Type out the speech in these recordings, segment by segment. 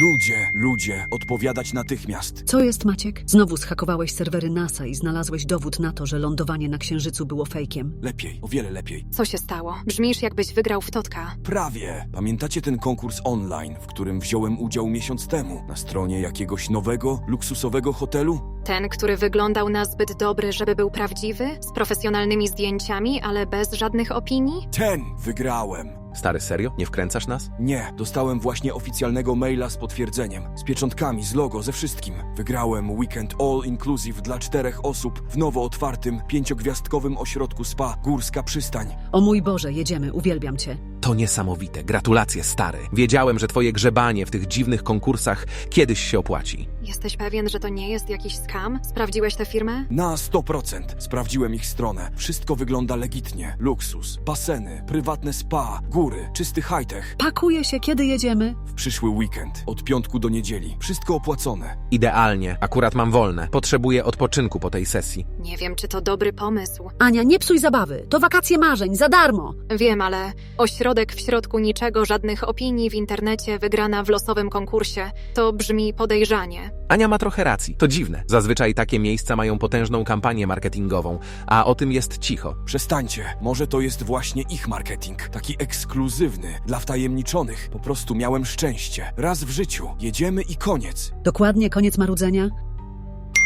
Ludzie, ludzie, odpowiadać natychmiast. Co jest, Maciek? Znowu zhakowałeś serwery NASA i znalazłeś dowód na to, że lądowanie na Księżycu było fejkiem. Lepiej, o wiele lepiej. Co się stało? Brzmisz jakbyś wygrał w Totka. Prawie. Pamiętacie ten konkurs online, w którym wziąłem udział miesiąc temu? Na stronie jakiegoś nowego, luksusowego hotelu? Ten, który wyglądał na zbyt dobry, żeby był prawdziwy, z profesjonalnymi zdjęciami, ale bez żadnych opinii? Ten wygrałem. Stary, serio? Nie wkręcasz nas? Nie, dostałem właśnie oficjalnego maila z potwierdzeniem. Z pieczątkami, z logo, ze wszystkim. Wygrałem weekend all inclusive dla czterech osób w nowo otwartym, pięciogwiazdkowym ośrodku spa Górska Przystań. O mój Boże, jedziemy, uwielbiam cię. To niesamowite. Gratulacje, stary. Wiedziałem, że twoje grzebanie w tych dziwnych konkursach kiedyś się opłaci. Jesteś pewien, że to nie jest jakiś skam? Sprawdziłeś tę firmę? Na 100%. Sprawdziłem ich stronę. Wszystko wygląda legitnie. Luksus, baseny, prywatne spa, góry, czysty high-tech. Pakuje się, kiedy jedziemy? W przyszły weekend, od piątku do niedzieli. Wszystko opłacone. Idealnie. Akurat mam wolne. Potrzebuję odpoczynku po tej sesji. Nie wiem, czy to dobry pomysł. Ania, nie psuj zabawy. To wakacje marzeń, za darmo. Wiem, ale ośrodek w środku niczego, żadnych opinii w internecie, wygrana w losowym konkursie. To brzmi podejrzanie. Ania ma trochę racji. To dziwne. Zazwyczaj takie miejsca mają potężną kampanię marketingową, a o tym jest cicho. Przestańcie. Może to jest właśnie ich marketing. Taki ekskluzywny, dla wtajemniczonych. Po prostu miałem szczęście. Raz w życiu. Jedziemy i koniec. Dokładnie koniec marudzenia?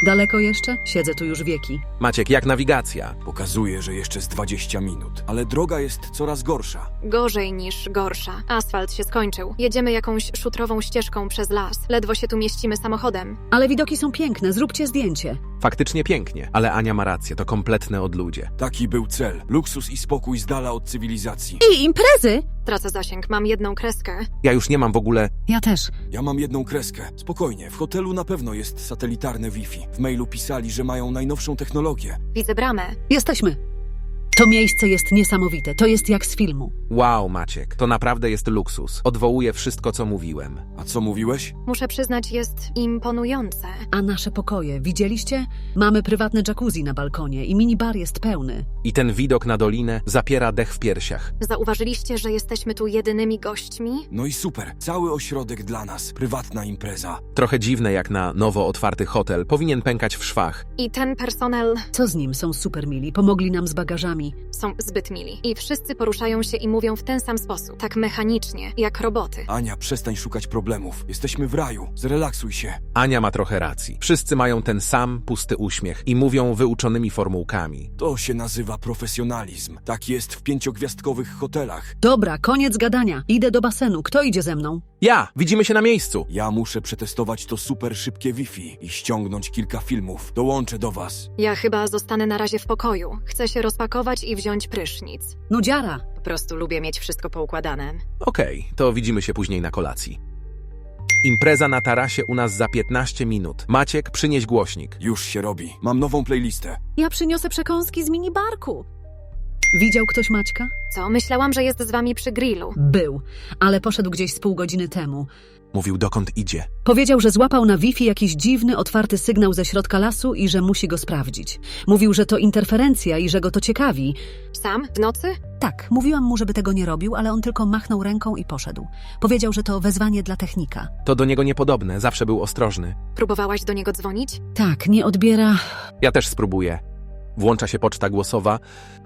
Daleko jeszcze? Siedzę tu już wieki. Maciek, jak nawigacja? Pokazuje, że jeszcze z 20 minut. Ale droga jest coraz gorsza. Gorzej niż gorsza. Asfalt się skończył. Jedziemy jakąś szutrową ścieżką przez las. Ledwo się tu mieścimy samochodem. Ale widoki są piękne, zróbcie zdjęcie. Faktycznie pięknie, ale Ania ma rację, to kompletne odludzie. Taki był cel. Luksus i spokój z dala od cywilizacji. I imprezy! Tracę zasięg, mam jedną kreskę. Ja już nie mam w ogóle. Ja też. Ja mam jedną kreskę. Spokojnie, w hotelu na pewno jest satelitarne Wi-Fi. W mailu pisali, że mają najnowszą technologię. Widzę bramę. Jesteśmy. To miejsce jest niesamowite, to jest jak z filmu. Wow, Maciek, to naprawdę jest luksus. Odwołuję wszystko, co mówiłem. A co mówiłeś? Muszę przyznać, jest imponujące. A nasze pokoje, widzieliście? Mamy prywatne jacuzzi na balkonie i minibar jest pełny. I ten widok na dolinę zapiera dech w piersiach. Zauważyliście, że jesteśmy tu jedynymi gośćmi? No i super. Cały ośrodek dla nas. Prywatna impreza. Trochę dziwne jak na nowo otwarty hotel, powinien pękać w szwach. I ten personel Co z nim? Są super mili, pomogli nam z bagażami. Są zbyt mili. I wszyscy poruszają się i mówią w ten sam sposób. Tak mechanicznie, jak roboty. Ania, przestań szukać problemów. Jesteśmy w raju. Zrelaksuj się. Ania ma trochę racji. Wszyscy mają ten sam pusty uśmiech i mówią wyuczonymi formułkami. To się nazywa profesjonalizm. Tak jest w pięciogwiazdkowych hotelach. Dobra, koniec gadania. Idę do basenu. Kto idzie ze mną? Ja! Widzimy się na miejscu! Ja muszę przetestować to super szybkie Wi-Fi i ściągnąć kilka filmów. Dołączę do was. Ja chyba zostanę na razie w pokoju. Chcę się rozpakować i wziąć prysznic. Nudziara. Po prostu lubię mieć wszystko poukładane. Okej, to widzimy się później na kolacji. Impreza na tarasie u nas za 15 minut. Maciek, przynieś głośnik. Już się robi. Mam nową playlistę. Ja przyniosę przekąski z minibarku. Widział ktoś Maćka? Co? Myślałam, że jest z wami przy grillu. Był, ale poszedł gdzieś z pół godziny temu. Mówił dokąd idzie. Powiedział, że złapał na Wi-Fi jakiś dziwny, otwarty sygnał ze środka lasu i że musi go sprawdzić. Mówił, że to interferencja i że go to ciekawi. Sam? W nocy? Tak, mówiłam mu, żeby tego nie robił, ale on tylko machnął ręką i poszedł. Powiedział, że to wezwanie dla technika. To do niego niepodobne, zawsze był ostrożny. Próbowałaś do niego dzwonić? Tak, nie odbiera. Ja też spróbuję. Włącza się poczta głosowa.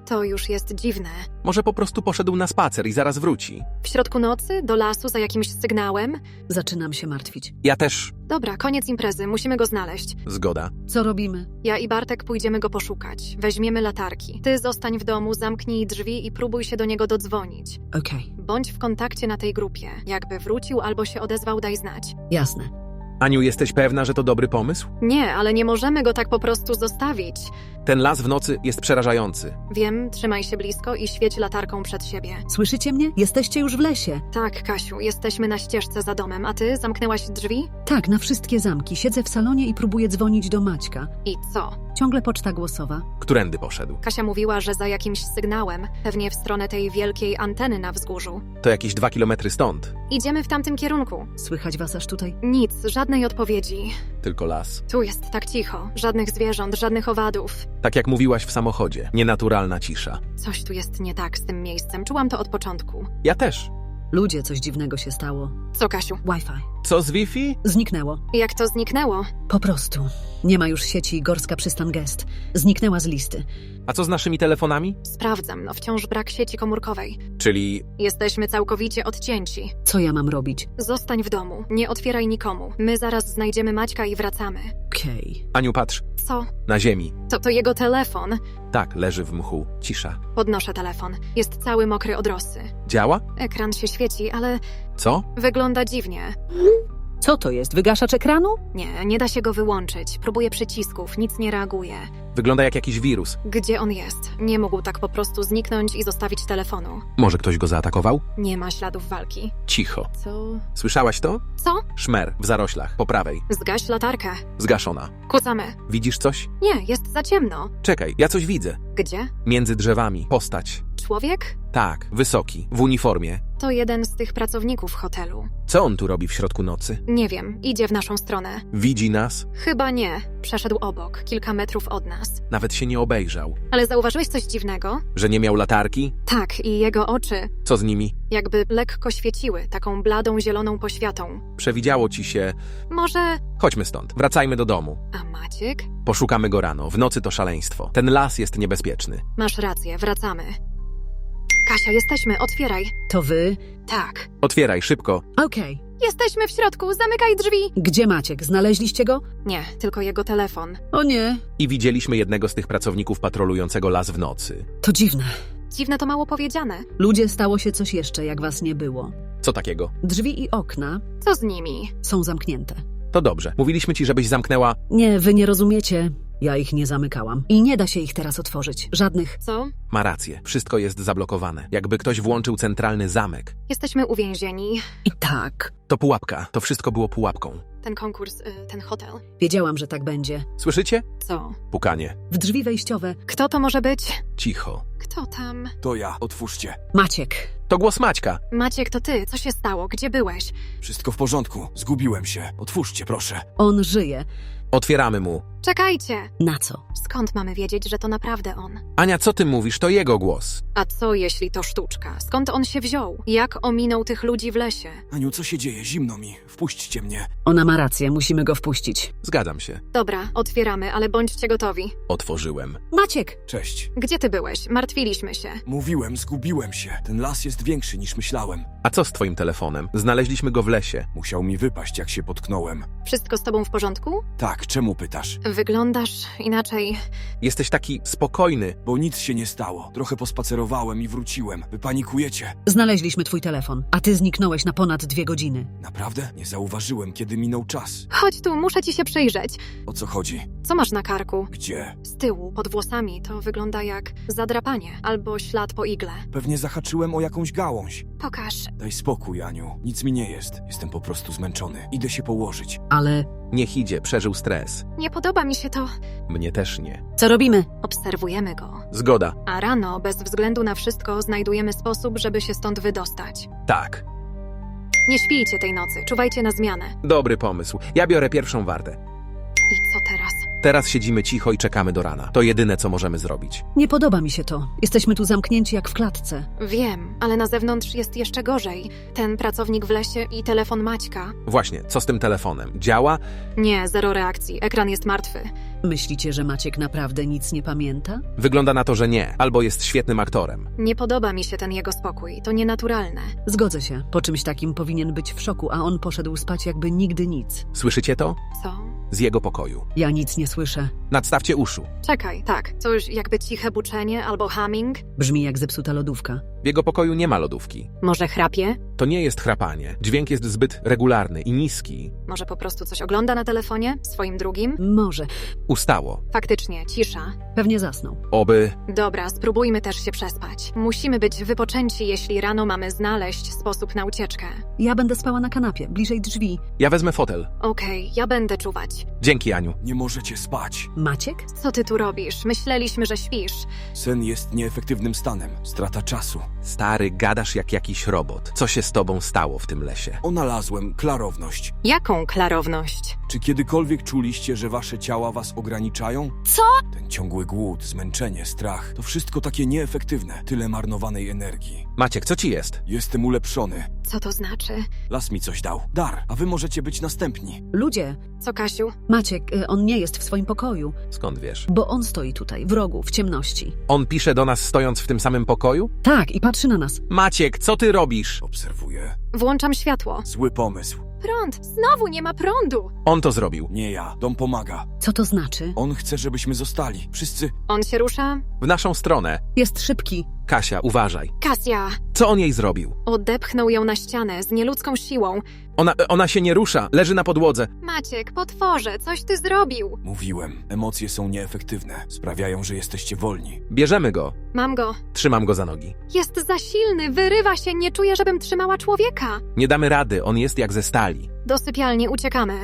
To już jest dziwne. Może po prostu poszedł na spacer i zaraz wróci. W środku nocy? Do lasu za jakimś sygnałem? Zaczynam się martwić. Ja też. Dobra, koniec imprezy, musimy go znaleźć. Zgoda. Co robimy? Ja i Bartek pójdziemy go poszukać. Weźmiemy latarki. Ty zostań w domu, zamknij drzwi i próbuj się do niego dodzwonić. Okej, Bądź w kontakcie na tej grupie. Jakby wrócił albo się odezwał, daj znać. jasne. Aniu, jesteś pewna, że to dobry pomysł? Nie, ale nie możemy go tak po prostu zostawić. Ten las w nocy jest przerażający. Wiem, trzymaj się blisko i świeć latarką przed siebie. Słyszycie mnie? Jesteście już w lesie. Tak, Kasiu, jesteśmy na ścieżce za domem, a ty zamknęłaś drzwi? Tak, na wszystkie zamki. Siedzę w salonie i próbuję dzwonić do Maćka. I co? Ciągle poczta głosowa. Którędy poszedł? Kasia mówiła, że za jakimś sygnałem, pewnie w stronę tej wielkiej anteny na wzgórzu. To jakieś dwa kilometry stąd. Idziemy w tamtym kierunku. Słychać was aż tutaj? Nic, żadnej odpowiedzi. Tylko las. Tu jest tak cicho. Żadnych zwierząt, żadnych owadów. Tak jak mówiłaś w samochodzie. Nienaturalna cisza. Coś tu jest nie tak z tym miejscem. Czułam to od początku. Ja też. Ludzie, coś dziwnego się stało. Co, Kasiu? Wi-Fi. Co z Wi-Fi? Zniknęło. Jak to zniknęło? Po prostu. Nie ma już sieci Gorska Przystan Gest. Zniknęła z listy. A co z naszymi telefonami? Sprawdzam, no wciąż brak sieci komórkowej. Czyli Jesteśmy całkowicie odcięci. Co ja mam robić? Zostań w domu, nie otwieraj nikomu. My zaraz znajdziemy Maćka i wracamy. Okej. Aniu, patrz, Co? na ziemi. To to jego telefon. Tak, leży w mchu. Cisza. Podnoszę telefon. Jest cały mokry od rosy. Działa? Ekran się świeci, ale Co? wygląda dziwnie. Co to jest? Wygaszacz ekranu? Nie, nie da się go wyłączyć. Próbuję przycisków, nic nie reaguje. Wygląda jak jakiś wirus. Gdzie on jest? Nie mógł tak po prostu zniknąć i zostawić telefonu. Może ktoś go zaatakował? Nie ma śladów walki. Cicho. Co? Słyszałaś to? Co? Szmer, w zaroślach, po prawej. Zgaś latarkę. Zgaszona. Kucamy. Widzisz coś? Nie, jest za ciemno. Czekaj, ja coś widzę. Gdzie? Między drzewami. Postać. Człowiek? Tak, wysoki, w uniformie. To jeden z tych pracowników hotelu. Co on tu robi w środku nocy? Nie wiem, idzie w naszą stronę. Widzi nas? Chyba nie. Przeszedł obok, kilka metrów od nas. Nawet się nie obejrzał. Ale zauważyłeś coś dziwnego? Że nie miał latarki? Tak, i jego oczy Co z nimi? jakby lekko świeciły, taką bladą zieloną poświatą. Przewidziało ci się. Może... Chodźmy stąd, wracajmy do domu. A Maciek? Poszukamy go rano, w nocy to szaleństwo. Ten las jest niebezpieczny. Masz rację, wracamy. Kasia, jesteśmy, otwieraj. To wy? Tak. Otwieraj, szybko. Okej. Jesteśmy w środku, zamykaj drzwi. Gdzie Maciek? Znaleźliście go? Nie, tylko jego telefon. O nie. I widzieliśmy jednego z tych pracowników patrolującego las w nocy. To dziwne. Dziwne to mało powiedziane. Ludzie, stało się coś jeszcze, jak was nie było. Co takiego? Drzwi i okna Co z nimi? są zamknięte. To dobrze. Mówiliśmy ci, żebyś zamknęła. Nie, wy nie rozumiecie. Ja ich nie zamykałam. I nie da się ich teraz otworzyć. Żadnych. Co? Ma rację, wszystko jest zablokowane. Jakby ktoś włączył centralny zamek. Jesteśmy uwięzieni. I tak. To pułapka, to wszystko było pułapką. Ten konkurs, y, ten hotel. Wiedziałam, że tak będzie. Słyszycie? Co? Pukanie. W drzwi wejściowe. Kto to może być? Cicho. Kto tam? To ja, otwórzcie. Maciek. To głos Maćka. Maciek, to ty. Co się stało? Gdzie byłeś? Wszystko w porządku. Zgubiłem się. Otwórzcie, proszę. On żyje. Otwieramy mu. Czekajcie! Na co? Skąd mamy wiedzieć, że to naprawdę on? Ania, co ty mówisz? To jego głos. A co jeśli to sztuczka? Skąd on się wziął? Jak ominął tych ludzi w lesie? Aniu, co się dzieje? Zimno mi. Wpuśćcie mnie. Ona ma rację, musimy go wpuścić. Zgadzam się. Dobra, otwieramy, ale bądźcie gotowi. Otworzyłem. Maciek! Cześć. Gdzie ty byłeś? Martwiliśmy się. Mówiłem, zgubiłem się. Ten las jest większy niż myślałem. A co z twoim telefonem? Znaleźliśmy go w lesie. Musiał mi wypaść, jak się potknąłem. Wszystko z tobą w porządku? Tak, czemu pytasz? Wyglądasz inaczej. Jesteś taki spokojny. Bo nic się nie stało. Trochę pospacerowałem i wróciłem. Wy panikujecie. Znaleźliśmy twój telefon, a ty zniknąłeś na ponad dwie godziny. Naprawdę? Nie zauważyłem, kiedy minął czas. Chodź tu, muszę ci się przyjrzeć. O co chodzi? Co masz na karku? Gdzie? Z tyłu, pod włosami, to wygląda jak zadrapanie albo ślad po igle. Pewnie zahaczyłem o jakąś gałąź. Pokaż. Daj spokój, Aniu. Nic mi nie jest. Jestem po prostu zmęczony. Idę się położyć. Ale Niech idzie, przeżył stres. Nie podoba mi się to. Mnie też nie. co robimy? Obserwujemy go. Zgoda. A rano, bez względu na wszystko, znajdujemy sposób, żeby się stąd wydostać. Tak. Nie śpijcie tej nocy, czuwajcie na zmianę. Dobry pomysł. Ja biorę pierwszą wartę. I co teraz? Teraz siedzimy cicho i czekamy do rana. To jedyne, co możemy zrobić. Nie podoba mi się to. Jesteśmy tu zamknięci jak w klatce. Wiem, ale na zewnątrz jest jeszcze gorzej. Ten pracownik w lesie i telefon Maćka. Właśnie, co z tym telefonem? Działa? Nie, zero reakcji, ekran jest martwy. Myślicie, że Maciek naprawdę nic nie pamięta? Wygląda na to, że nie. Albo jest świetnym aktorem. Nie podoba mi się ten jego spokój, to nienaturalne. Zgodzę się. Po czymś takim powinien być w szoku, a on poszedł spać jakby nigdy nic. Słyszycie to? Co? Z jego pokoju. Ja nic nie słyszę. Nadstawcie uszu. Czekaj, tak, coś jakby ciche buczenie albo humming? Brzmi jak zepsuta lodówka. W jego pokoju nie ma lodówki. Może chrapie? To nie jest chrapanie. Dźwięk jest zbyt regularny i niski. Może po prostu coś ogląda na telefonie? Swoim drugim? Może. Ustało. Faktycznie, cisza. Pewnie zasnął. Oby. Dobra, spróbujmy też się przespać. Musimy być wypoczęci, jeśli rano mamy znaleźć sposób na ucieczkę. Ja będę spała na kanapie, bliżej drzwi. Ja wezmę fotel. Okej, ja będę czuwać. Dzięki, Aniu. Nie możecie spać. Maciek? Co ty tu robisz? Myśleliśmy, że śpisz. Sen jest nieefektywnym stanem. Strata czasu. Stary, gadasz jak jakiś robot. Co się z tobą stało w tym lesie? Onalazłem klarowność. Jaką klarowność? Czy kiedykolwiek czuliście, że wasze ciała was ograniczają? Co? Ten ciągły głód, zmęczenie, strach to wszystko takie nieefektywne. Tyle marnowanej energii. Maciek, co ci jest? Jestem ulepszony. Co to znaczy? Las mi coś dał. Dar, a wy możecie być następni. Ludzie, Co, Kasiu? Maciek, y, on nie jest w swoim pokoju, Skąd wiesz? bo on stoi tutaj, w rogu, w ciemności. On pisze do nas stojąc w tym samym pokoju? Tak, i patrzy na nas. Maciek, co ty robisz? Obserwuję. Włączam światło. Zły pomysł. Prąd! Znowu nie ma prądu! On to zrobił. Nie ja. Dom pomaga. Co to znaczy? On chce, żebyśmy zostali. Wszyscy. On się rusza. W naszą stronę. Jest szybki. Kasia, uważaj. Kasia! Co on jej zrobił? Odepchnął ją na ścianę z nieludzką siłą. Ona, ona się nie rusza, leży na podłodze. Maciek, potworze, coś ty zrobił! Mówiłem. Emocje są nieefektywne. Sprawiają, że jesteście wolni. Bierzemy go. Mam go. Trzymam go za nogi. Jest za silny, wyrywa się, nie czuję, żebym trzymała człowieka. Nie damy rady, on jest jak ze stali. Do sypialni uciekamy.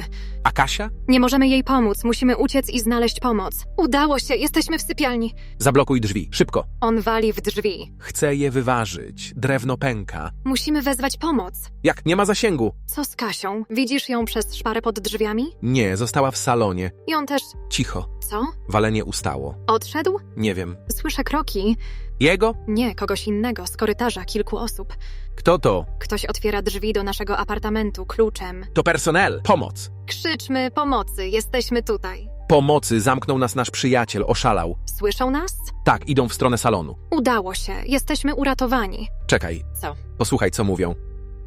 A Kasia? Nie możemy jej pomóc, musimy uciec i znaleźć pomoc. Udało się, jesteśmy w sypialni. Zablokuj drzwi, szybko. On wali w drzwi. Chcę je wyważyć. Drewno pęka. Musimy wezwać pomoc. Jak? Nie ma zasięgu. Co z Kasią? Widzisz ją przez szparę pod drzwiami? Nie, została w salonie. I on też. Cicho. Co? Walenie ustało. Odszedł? Nie wiem. Słyszę kroki. Jego? Nie, kogoś innego, z korytarza, kilku osób. Kto to? Ktoś otwiera drzwi do naszego apartamentu kluczem. To personel. Pomoc. Krzyczmy pomocy, jesteśmy tutaj. Pomocy zamknął nas nasz przyjaciel, oszalał. Słyszą nas? Tak, idą w stronę salonu. Udało się, jesteśmy uratowani. Czekaj, Co? posłuchaj, co mówią.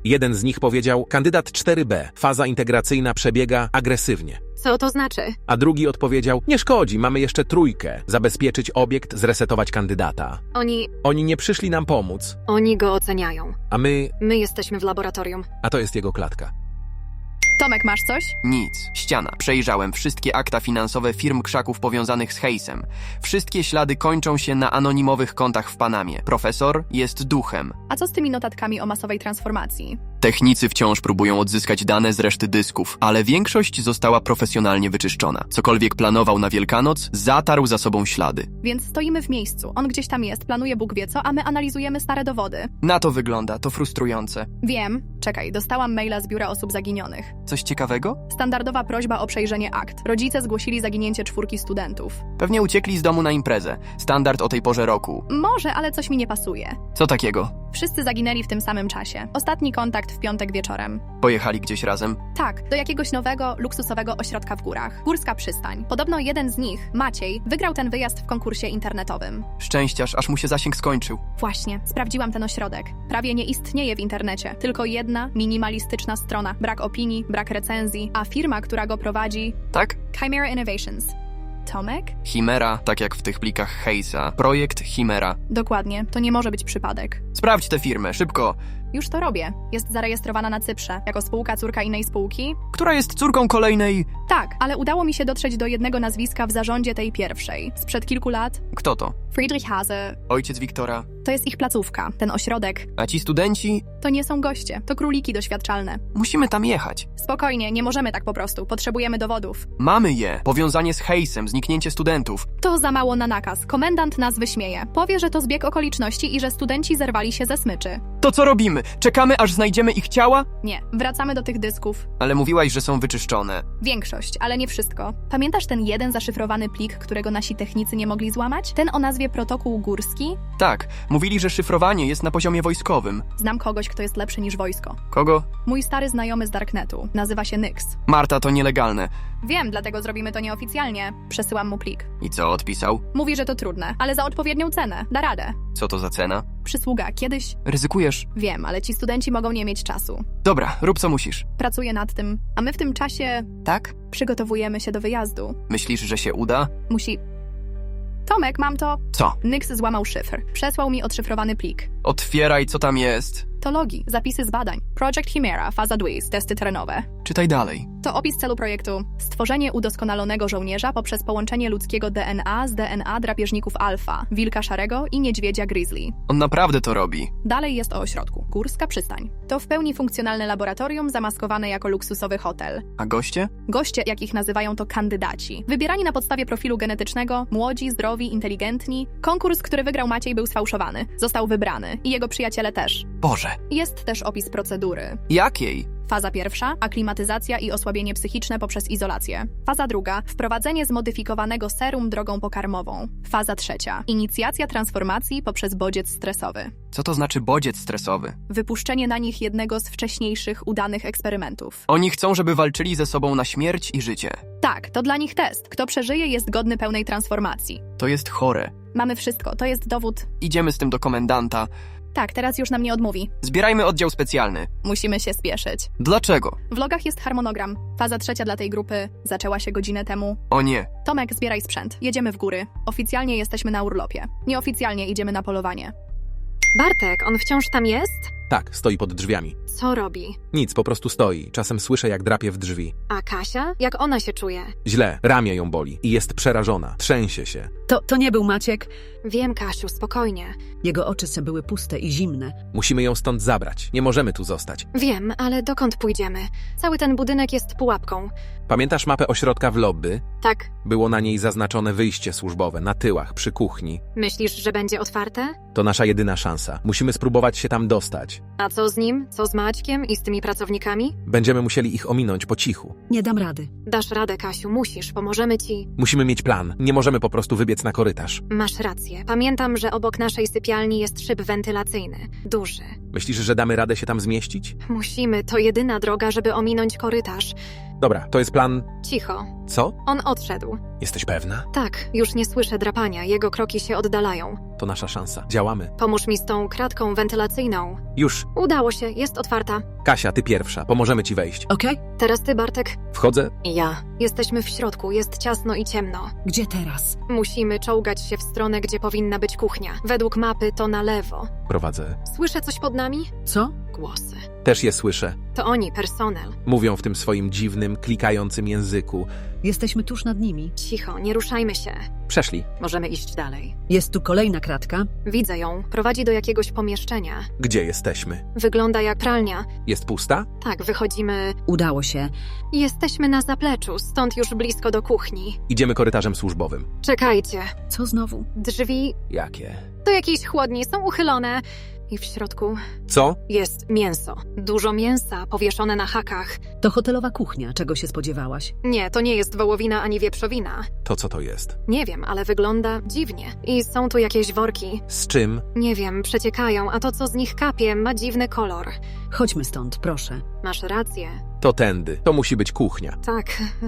Jeden z nich powiedział: Kandydat 4B, faza integracyjna przebiega agresywnie. Co to znaczy? A drugi odpowiedział: Nie szkodzi, mamy jeszcze trójkę. Zabezpieczyć obiekt, zresetować kandydata. Oni, Oni nie przyszli nam pomóc, oni go oceniają. a my. My jesteśmy w laboratorium. A to jest jego klatka. Tomek, masz coś? Nic. Ściana. Przejrzałem wszystkie akta finansowe firm krzaków powiązanych z Hejsem. Wszystkie ślady kończą się na anonimowych kontach w Panamie. Profesor jest duchem. A co z tymi notatkami o masowej transformacji? Technicy wciąż próbują odzyskać dane z reszty dysków, ale większość została profesjonalnie wyczyszczona. Cokolwiek planował na Wielkanoc, zatarł za sobą ślady. Więc stoimy w miejscu. On gdzieś tam jest, planuje Bóg wie co, a my analizujemy stare dowody. Na to wygląda, to frustrujące. Wiem. Czekaj, dostałam maila z biura osób zaginionych. Coś ciekawego? Standardowa prośba o przejrzenie akt. Rodzice zgłosili zaginięcie czwórki studentów. Pewnie uciekli z domu na imprezę. Standard o tej porze roku. Może, ale coś mi nie pasuje. Co takiego? Wszyscy zaginęli w tym samym czasie. Ostatni kontakt w piątek wieczorem. Pojechali gdzieś razem? Tak, do jakiegoś nowego, luksusowego ośrodka w górach. Górska przystań. Podobno jeden z nich, Maciej, wygrał ten wyjazd w konkursie internetowym. Szczęściarz, aż mu się zasięg skończył. Właśnie, sprawdziłam ten ośrodek. Prawie nie istnieje w internecie. Tylko jedna, minimalistyczna strona. Brak opinii, brak recenzji, a firma, która go prowadzi, Tak? Chimera Innovations. Tomek? Chimera, tak jak w tych plikach Hejsa. Projekt Chimera. Dokładnie, to nie może być przypadek. Sprawdź tę firmę, szybko. Już to robię. Jest zarejestrowana na Cyprze, jako spółka córka innej spółki? Która jest córką kolejnej... Tak, ale udało mi się dotrzeć do jednego nazwiska w zarządzie tej pierwszej. Sprzed kilku lat. Kto to? Friedrich Hase. Ojciec Wiktora. To jest ich placówka, ten ośrodek. A ci studenci? To nie są goście, to króliki doświadczalne. Musimy tam jechać. Spokojnie, nie możemy tak po prostu. Potrzebujemy dowodów. Mamy je. Powiązanie z Hejsem, zniknięcie studentów. To za mało na nakaz. Komendant nas wyśmieje. Powie, że to zbieg okoliczności i że studenci zerwali się ze smyczy. To co robimy? Czekamy, aż znajdziemy ich ciała? Nie, wracamy do tych dysków. Ale mówiłaś, że są wyczyszczone. Większość, ale nie wszystko. Pamiętasz ten jeden zaszyfrowany plik, którego nasi technicy nie mogli złamać? Ten o nazwie protokół górski? Tak, mówili, że szyfrowanie jest na poziomie wojskowym. Znam kogoś, kto jest lepszy niż wojsko. Kogo? Mój stary znajomy z Darknetu. Nazywa się Nyx. Marta, to nielegalne. Wiem, dlatego zrobimy to nieoficjalnie. Przesyłam mu plik. I co, odpisał? Mówi, że to trudne, ale za odpowiednią cenę. Da radę. Co to za cena? Przysługa. Kiedyś... Ryzykujesz? Wiem, ale ci studenci mogą nie mieć czasu. Dobra, rób co musisz. Pracuję nad tym, a my w tym czasie Tak? przygotowujemy się do wyjazdu. Myślisz, że się uda? Musi... Tomek, mam to. Co? Nyx złamał szyfr. Przesłał mi odszyfrowany plik. Otwieraj, co tam jest. To logi, zapisy z badań. Project Chimera, faza 2, testy terenowe. Czytaj dalej. To opis celu projektu. Stworzenie udoskonalonego żołnierza poprzez połączenie ludzkiego DNA z DNA drapieżników alfa, wilka szarego i niedźwiedzia grizzly. On naprawdę to robi. Dalej jest o ośrodku. Górska przystań. To w pełni funkcjonalne laboratorium zamaskowane jako luksusowy hotel. A goście? Goście, jak ich nazywają, to kandydaci. Wybierani na podstawie profilu genetycznego, młodzi, zdrowi, inteligentni. Konkurs, który wygrał Maciej, był sfałszowany. Został wybrany. I jego przyjaciele też. Boże. Jest też opis procedury. Jakiej? Faza pierwsza aklimatyzacja i osłabienie psychiczne poprzez izolację. Faza druga wprowadzenie zmodyfikowanego serum drogą pokarmową. Faza trzecia inicjacja transformacji poprzez bodziec stresowy. Co to znaczy bodziec stresowy? Wypuszczenie na nich jednego z wcześniejszych udanych eksperymentów. Oni chcą, żeby walczyli ze sobą na śmierć i życie. Tak, to dla nich test. Kto przeżyje, jest godny pełnej transformacji. To jest chore. Mamy wszystko, to jest dowód. Idziemy z tym do komendanta. Tak, teraz już nam nie odmówi. Zbierajmy oddział specjalny. Musimy się spieszyć. Dlaczego? W logach jest harmonogram. Faza trzecia dla tej grupy zaczęła się godzinę temu. O nie. Tomek, zbieraj sprzęt. Jedziemy w góry. Oficjalnie jesteśmy na urlopie. Nieoficjalnie idziemy na polowanie. Bartek, on wciąż tam jest? Tak, stoi pod drzwiami. Co robi? Nic, po prostu stoi. Czasem słyszę, jak drapie w drzwi. A Kasia? Jak ona się czuje? Źle, ramię ją boli i jest przerażona. Trzęsie się. To, to nie był Maciek. Wiem, Kasiu, spokojnie. Jego oczy se były puste i zimne. Musimy ją stąd zabrać. Nie możemy tu zostać. Wiem, ale dokąd pójdziemy? Cały ten budynek jest pułapką. Pamiętasz mapę ośrodka w lobby? Tak, Było na niej zaznaczone wyjście służbowe, na tyłach, przy kuchni. myślisz, że będzie otwarte? To nasza jedyna szansa. Musimy spróbować się tam dostać. A co z nim? Co z Maćkiem i z tymi pracownikami? Będziemy musieli ich ominąć po cichu. Nie dam rady. Dasz radę, Kasiu, musisz, pomożemy ci. Musimy mieć plan. Nie możemy po prostu wybiec na korytarz. Masz rację. Pamiętam, że obok naszej sypialni jest szyb wentylacyjny. Duży. Myślisz, że damy radę się tam zmieścić? Musimy, to jedyna droga, żeby ominąć korytarz. Dobra, to jest plan. Cicho. Co? On odszedł. Jesteś pewna? Tak, już nie słyszę drapania, jego kroki się oddalają. To nasza szansa. Działamy. Pomóż mi z tą kratką wentylacyjną. Już. Udało się, jest otwarta. Kasia, ty pierwsza. Pomożemy ci wejść. Okej? Teraz ty, Bartek. Wchodzę. I ja. Jesteśmy w środku, jest ciasno i ciemno. Gdzie teraz? Musimy czołgać się w stronę, gdzie powinna być kuchnia. Według mapy to na lewo. Prowadzę. Słyszę coś pod nami? Co? Głosy. Też je słyszę. To oni, personel. Mówią w tym swoim dziwnym, klikającym języku. Jesteśmy tuż nad nimi. Cicho, nie ruszajmy się. Przeszli. Możemy iść dalej. Jest tu kolejna kratka. Widzę ją. Prowadzi do jakiegoś pomieszczenia. Gdzie jesteśmy? Wygląda jak pralnia. Jest pusta? Tak, wychodzimy. Udało się. Jesteśmy na zapleczu, stąd już blisko do kuchni. Idziemy korytarzem służbowym. Czekajcie. Co znowu? Drzwi Jakie? do jakiejś chłodni są uchylone. I w środku Co? jest mięso. Dużo mięsa powieszone na hakach. To hotelowa kuchnia. Czego się spodziewałaś? Nie, to nie jest wołowina ani wieprzowina. To co to jest? Nie wiem, ale wygląda dziwnie. I są tu jakieś worki. Z czym? Nie wiem, przeciekają, a to co z nich kapie ma dziwny kolor. Chodźmy stąd, proszę. Masz rację. To tędy. To musi być kuchnia. Tak,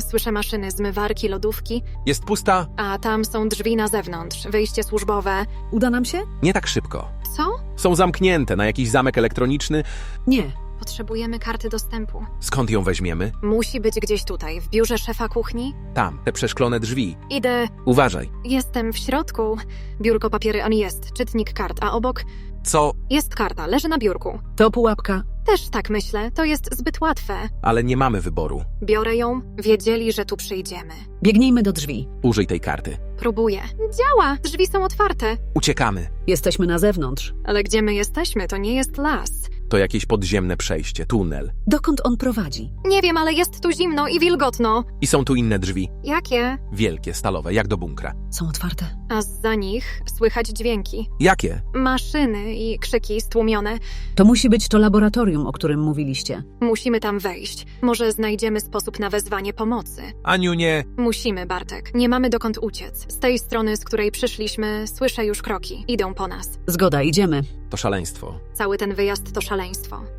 słyszę maszyny, zmywarki, lodówki, Jest pusta? a tam są drzwi na zewnątrz, wyjście służbowe. Uda nam się? Nie tak szybko. Co? Są zamknięte na jakiś zamek elektroniczny. Nie. Potrzebujemy karty dostępu. Skąd ją weźmiemy? Musi być gdzieś tutaj, w biurze szefa kuchni. Tam, te przeszklone drzwi. Idę, Uważaj. jestem w środku. Biurko papiery Ani jest, czytnik kart, a obok Co? jest karta, leży na biurku. To pułapka. Też tak myślę, to jest zbyt łatwe. Ale nie mamy wyboru. Biorę ją, wiedzieli, że tu przyjdziemy. Biegnijmy do drzwi. Użyj tej karty. Próbuję. Działa! Drzwi są otwarte. Uciekamy. Jesteśmy na zewnątrz. Ale gdzie my jesteśmy, to nie jest las. To jakieś podziemne przejście, tunel. Dokąd on prowadzi? Nie wiem, ale jest tu zimno i wilgotno. I są tu inne drzwi. Jakie? Wielkie, stalowe, jak do bunkra. Są otwarte. A za nich słychać dźwięki. Jakie? Maszyny i krzyki stłumione. To musi być to laboratorium, o którym mówiliście. Musimy tam wejść. Może znajdziemy sposób na wezwanie pomocy. Aniu, nie. Musimy, Bartek. Nie mamy dokąd uciec. Z tej strony, z której przyszliśmy, słyszę już kroki. Idą po nas. Zgoda, idziemy. To szaleństwo. Cały ten wyjazd to szaleństwo.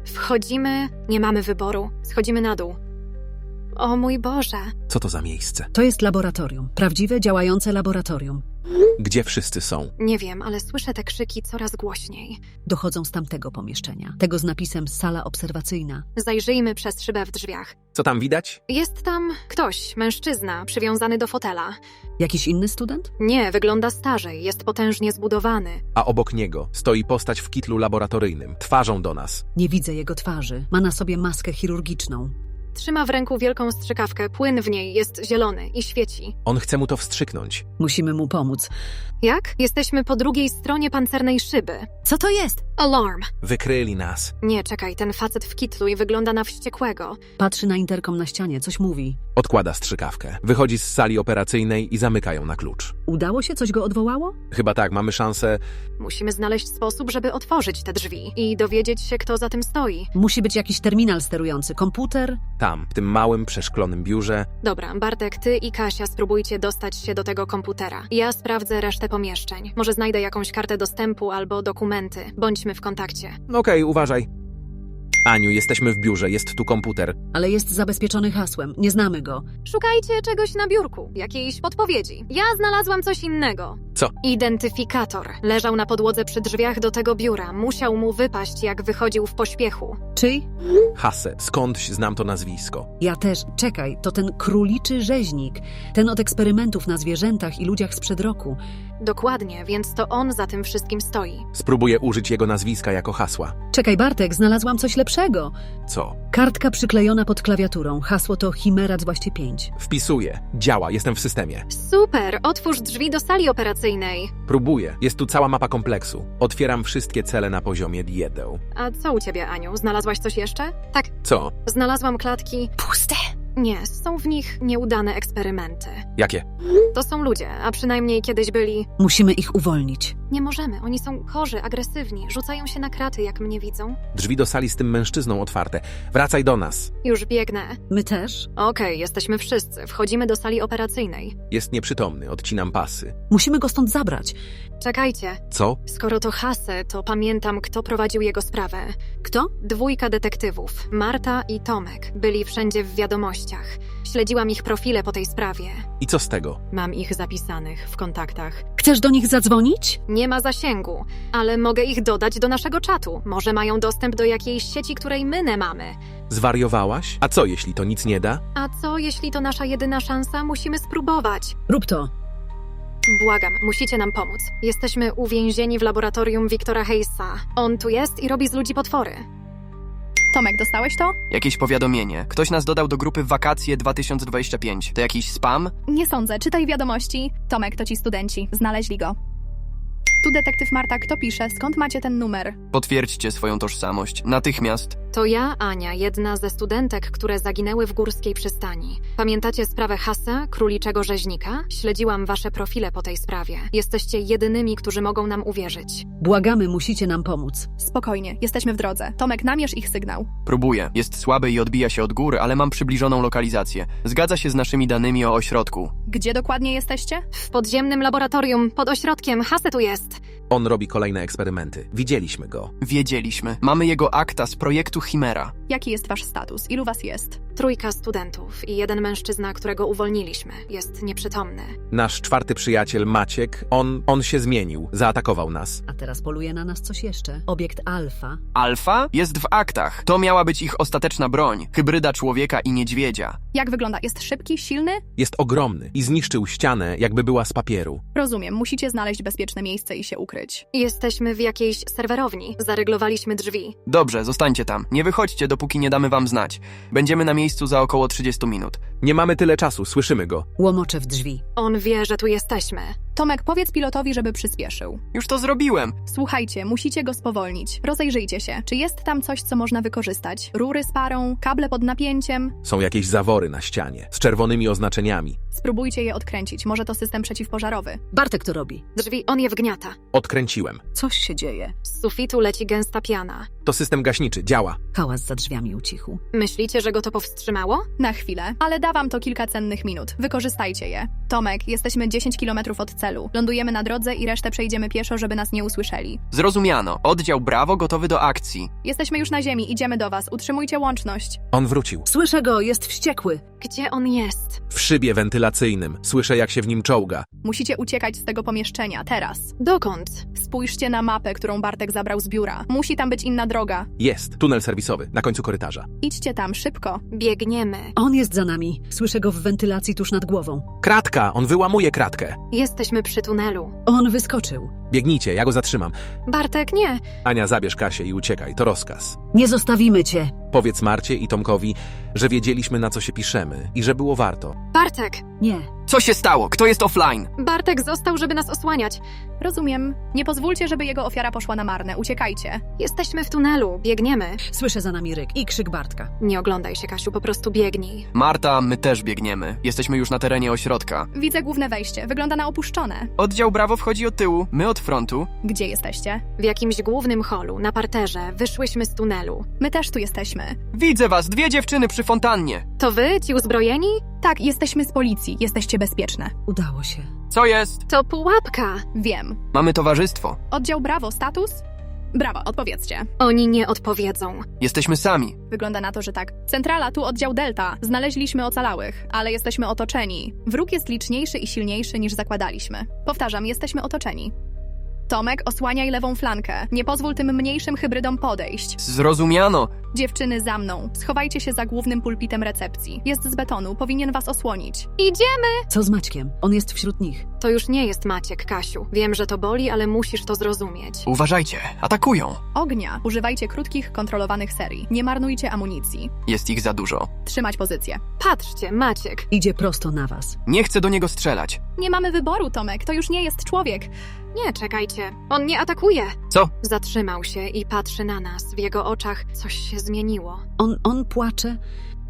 Wchodzimy, nie mamy wyboru, schodzimy na dół. O mój Boże, Co to za miejsce? To jest laboratorium. Prawdziwe, działające laboratorium. Gdzie wszyscy są? nie wiem, ale słyszę te krzyki coraz głośniej. Dochodzą z tamtego pomieszczenia. Tego z napisem sala obserwacyjna. Zajrzyjmy przez szybę w drzwiach. Co tam widać? Jest tam ktoś, mężczyzna, przywiązany do fotela. Jakiś inny student? Nie, wygląda starzej, jest potężnie zbudowany. A obok niego stoi postać w kitlu laboratoryjnym, twarzą do nas. Nie widzę jego twarzy. Ma na sobie maskę chirurgiczną. Trzyma w ręku wielką strzykawkę, płyn w niej jest zielony i świeci. On chce mu to wstrzyknąć. Musimy mu pomóc. Jak? Jesteśmy po drugiej stronie pancernej szyby. Co to jest? Alarm! Wykryli nas. Nie, czekaj, ten facet w kitlu i wygląda na wściekłego. Patrzy na interkom na ścianie, coś mówi. Odkłada strzykawkę. Wychodzi z sali operacyjnej i zamyka ją na klucz. Udało się? Coś go odwołało? Chyba tak, mamy szansę. Musimy znaleźć sposób, żeby otworzyć te drzwi i dowiedzieć się, kto za tym stoi. Musi być jakiś terminal sterujący, komputer. Tam, w tym małym, przeszklonym biurze. Dobra, Bartek, ty i Kasia spróbujcie dostać się do tego komputera. Ja sprawdzę resztę pomieszczeń. Może znajdę jakąś kartę dostępu albo dokumenty. Bądźmy w kontakcie. Okej, uważaj. Aniu, jesteśmy w biurze, jest tu komputer. Ale jest zabezpieczony hasłem. Nie znamy go. Szukajcie czegoś na biurku, jakiejś podpowiedzi. Ja znalazłam coś innego. Co? Identyfikator. Leżał na podłodze przy drzwiach do tego biura. Musiał mu wypaść, jak wychodził w pośpiechu. Czyj? Hase, skądś znam to nazwisko. Ja też. Czekaj, to ten króliczy rzeźnik. Ten od eksperymentów na zwierzętach i ludziach sprzed roku. Dokładnie, więc to on za tym wszystkim stoi. Spróbuję użyć jego nazwiska jako hasła. Czekaj, Bartek, znalazłam coś lepszego. Co? Kartka przyklejona pod klawiaturą. Hasło to Chimera 25. Wpisuję. Działa, jestem w systemie. Super! Otwórz drzwi do sali operacyjnej. Próbuję. Jest tu cała mapa kompleksu. Otwieram wszystkie cele na poziomie dieteł. A co u ciebie, Aniu? Znalazłaś coś jeszcze? Tak, Co? znalazłam klatki. Puste! Nie, są w nich nieudane eksperymenty. Jakie? To są ludzie, a przynajmniej kiedyś byli. Musimy ich uwolnić. Nie możemy, oni są chorzy, agresywni, rzucają się na kraty, jak mnie widzą. Drzwi do sali z tym mężczyzną otwarte. Wracaj do nas. Już biegnę. My też? Okej, jesteśmy wszyscy. Wchodzimy do sali operacyjnej. Jest nieprzytomny, odcinam pasy. Musimy go stąd zabrać. Czekajcie. Co? Skoro to Hase, to pamiętam, kto prowadził jego sprawę. Kto? Dwójka detektywów, Marta i Tomek, byli wszędzie w wiadomościach. Śledziłam ich profile po tej sprawie. I co z tego? Mam ich zapisanych w kontaktach. Chcesz do nich zadzwonić? Nie ma zasięgu, ale mogę ich dodać do naszego czatu. Może mają dostęp do jakiejś sieci, której my nie mamy. Zwariowałaś? A co jeśli to nic nie da? A co, jeśli to nasza jedyna szansa? Musimy spróbować. Rób to. Błagam, musicie nam pomóc. Jesteśmy uwięzieni w laboratorium Wiktora Hayesa. On tu jest i robi z ludzi potwory. Tomek, dostałeś to? Jakieś powiadomienie. Ktoś nas dodał do grupy Wakacje 2025. To jakiś spam? Nie sądzę, czytaj wiadomości. Tomek, to ci studenci. Znaleźli go. Tu detektyw Marta, kto pisze? Skąd macie ten numer? Potwierdźcie swoją tożsamość. Natychmiast. To ja, Ania, jedna ze studentek, które zaginęły w górskiej przystani. Pamiętacie sprawę Hasa, króliczego rzeźnika? Śledziłam wasze profile po tej sprawie. Jesteście jedynymi, którzy mogą nam uwierzyć. Błagamy, musicie nam pomóc. Spokojnie, jesteśmy w drodze. Tomek, namierz ich sygnał. Próbuję. Jest słaby i odbija się od góry, ale mam przybliżoną lokalizację. Zgadza się z naszymi danymi o ośrodku. Gdzie dokładnie jesteście? W podziemnym laboratorium, pod ośrodkiem, Hase tu jest. On robi kolejne eksperymenty. Widzieliśmy go. Wiedzieliśmy. Mamy jego akta z projektu Chimera. Jaki jest wasz status? Ilu was jest? Trójka studentów i jeden mężczyzna, którego uwolniliśmy. Jest nieprzytomny. Nasz czwarty przyjaciel Maciek, on, on się zmienił. Zaatakował nas. A teraz poluje na nas coś jeszcze. Obiekt Alfa. Alfa jest w aktach. To miała być ich ostateczna broń. Hybryda człowieka i niedźwiedzia. Jak wygląda? Jest szybki, silny? Jest ogromny i zniszczył ścianę, jakby była z papieru. Rozumiem, musicie znaleźć bezpieczne miejsce i się ukryć. Jesteśmy w jakiejś serwerowni. Zareglowaliśmy drzwi. Dobrze, zostańcie tam. Nie wychodźcie, dopóki nie damy wam znać. Będziemy na miejscu za około 30 minut. Nie mamy tyle czasu, słyszymy go. Łomocze w drzwi. On wie, że tu jesteśmy. Tomek, powiedz pilotowi, żeby przyspieszył. Już to zrobiłem. Słuchajcie, musicie go spowolnić. Rozejrzyjcie się. Czy jest tam coś, co można wykorzystać? Rury z parą, kable pod napięciem? Są jakieś zawory na ścianie z czerwonymi oznaczeniami. Spróbujcie je odkręcić. Może to system przeciwpożarowy. Bartek to robi. Drzwi, on je wgniata. Odkręciłem. Coś się dzieje. Z sufitu leci gęsta piana. To system gaśniczy, działa. Hałas za drzwiami ucichł. Myślicie, że go to powstrzymało? Na chwilę, ale da wam to kilka cennych minut. Wykorzystajcie je. Tomek, jesteśmy 10 km od celu. Lądujemy na drodze i resztę przejdziemy pieszo, żeby nas nie usłyszeli. Zrozumiano. Oddział Brawo gotowy do akcji. Jesteśmy już na ziemi, idziemy do was. Utrzymujcie łączność. On wrócił. Słyszę go, jest wściekły. Gdzie on jest? W szybie wentylacyjnym. Słyszę, jak się w nim czołga. Musicie uciekać z tego pomieszczenia, teraz. Dokąd? Spójrzcie na mapę, którą Bartek zabrał z biura. Musi tam być inna droga. Jest. Tunel serwisowy, na końcu korytarza. Idźcie tam, szybko. Biegniemy. On jest za nami. Słyszę go w wentylacji tuż nad głową. Kratka! Kratka, on wyłamuje kratkę. Jesteśmy przy tunelu. On wyskoczył. Biegnijcie, ja go zatrzymam. Bartek, nie. Ania, zabierz Kasię i uciekaj, to rozkaz. Nie zostawimy cię. Powiedz Marcie i Tomkowi, że wiedzieliśmy na co się piszemy i że było warto. Bartek! Nie. Co się stało? Kto jest offline? Bartek został, żeby nas osłaniać. Rozumiem. Nie pozwólcie, żeby jego ofiara poszła na marne. Uciekajcie. Jesteśmy w tunelu, biegniemy. Słyszę za nami ryk i krzyk Bartka. Nie oglądaj się, Kasiu, po prostu biegnij. Marta, my też biegniemy. Jesteśmy już na terenie ośrodka. Widzę główne wejście. Wygląda na opuszczone. Oddział Brawo wchodzi od tyłu, my od frontu. Gdzie jesteście? W jakimś głównym holu, na parterze, wyszłyśmy z tunelu. My też tu jesteśmy. Widzę was, dwie dziewczyny przy fontannie. To wy, ci uzbrojeni? Tak, jesteśmy z policji. Jesteście bezpieczne. Udało się. Co jest? To pułapka. Wiem. Mamy towarzystwo. Oddział Brawo, status? Brawo, odpowiedzcie. Oni nie odpowiedzą. Jesteśmy sami. Wygląda na to, że tak. Centrala, tu oddział Delta. Znaleźliśmy ocalałych, ale jesteśmy otoczeni. Wróg jest liczniejszy i silniejszy niż zakładaliśmy. Powtarzam, jesteśmy otoczeni. Tomek, osłaniaj lewą flankę. Nie pozwól tym mniejszym hybrydom podejść. Zrozumiano. Dziewczyny za mną. Schowajcie się za głównym pulpitem recepcji. Jest z betonu, powinien was osłonić. Idziemy! Co z Maćkiem? On jest wśród nich. To już nie jest Maciek, Kasiu. Wiem, że to boli, ale musisz to zrozumieć. Uważajcie, atakują. Ognia. Używajcie krótkich, kontrolowanych serii. Nie marnujcie amunicji. Jest ich za dużo. Trzymać pozycję. Patrzcie, Maciek. Idzie prosto na was. Nie chcę do niego strzelać. Nie mamy wyboru, Tomek. To już nie jest człowiek. Nie, czekajcie. On nie atakuje. Co? Zatrzymał się i patrzy na nas. W jego oczach coś się zmieniło. On, on płacze.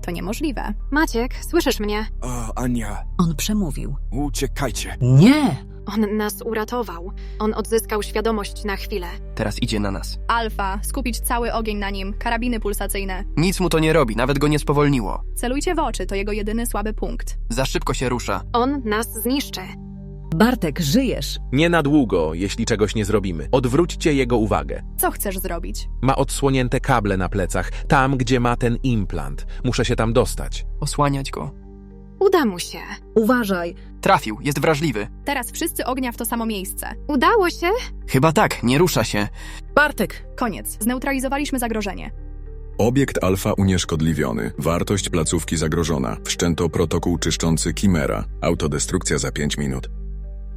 To niemożliwe. Maciek, słyszysz mnie? A, Ania, On przemówił. uciekajcie. Nie! On nas uratował. On odzyskał świadomość na chwilę. Teraz idzie na nas. Alfa, skupić cały ogień na nim, karabiny pulsacyjne. Nic mu to nie robi, nawet go nie spowolniło. Celujcie w oczy, to jego jedyny słaby punkt. Za szybko się rusza. On nas zniszczy. Bartek, żyjesz. Nie na długo, jeśli czegoś nie zrobimy. Odwróćcie jego uwagę. Co chcesz zrobić? Ma odsłonięte kable na plecach, tam gdzie ma ten implant. Muszę się tam dostać. Osłaniać go. Uda mu się. Uważaj. Trafił, jest wrażliwy. Teraz wszyscy ognia w to samo miejsce. Udało się? Chyba tak, nie rusza się. Bartek! Koniec. Zneutralizowaliśmy zagrożenie. Obiekt alfa unieszkodliwiony. Wartość placówki zagrożona. Wszczęto protokół czyszczący Kimera. Autodestrukcja za 5 minut.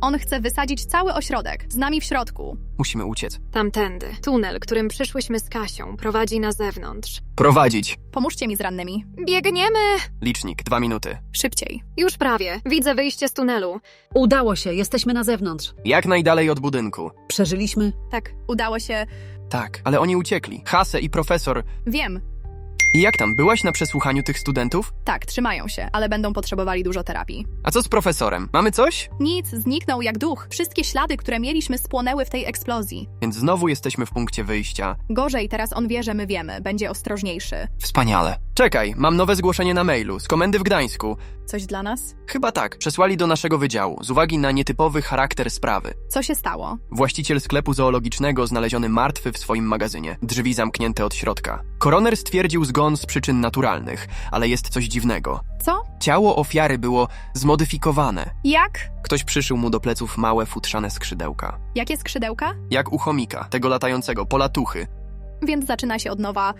On chce wysadzić cały ośrodek, z nami w środku. Musimy uciec. Tamtędy. Tunel, którym przyszłyśmy z Kasią, prowadzi na zewnątrz. Prowadzić. Pomóżcie mi z rannymi. Biegniemy! Licznik, dwa minuty. Szybciej. Już prawie. Widzę wyjście z tunelu. Udało się, jesteśmy na zewnątrz. Jak najdalej od budynku. Przeżyliśmy. Tak, udało się. Tak, ale oni uciekli. Hase i profesor. Wiem. I jak tam, byłaś na przesłuchaniu tych studentów? Tak, trzymają się, ale będą potrzebowali dużo terapii. A co z profesorem? Mamy coś? Nic, zniknął jak duch. Wszystkie ślady, które mieliśmy, spłonęły w tej eksplozji. Więc znowu jesteśmy w punkcie wyjścia. Gorzej, teraz on wie, że my wiemy. Będzie ostrożniejszy. Wspaniale. Czekaj, mam nowe zgłoszenie na mailu z komendy w Gdańsku. Coś dla nas? Chyba tak, przesłali do naszego wydziału z uwagi na nietypowy charakter sprawy. Co się stało? Właściciel sklepu zoologicznego znaleziony martwy w swoim magazynie, drzwi zamknięte od środka. Koroner stwierdził zgon z przyczyn naturalnych, ale jest coś dziwnego. Co? Ciało ofiary było zmodyfikowane. Jak? Ktoś przyszył mu do pleców małe futrzane skrzydełka. Jakie skrzydełka? Jak u chomika, tego latającego, polatuchy. Więc zaczyna się od nowa.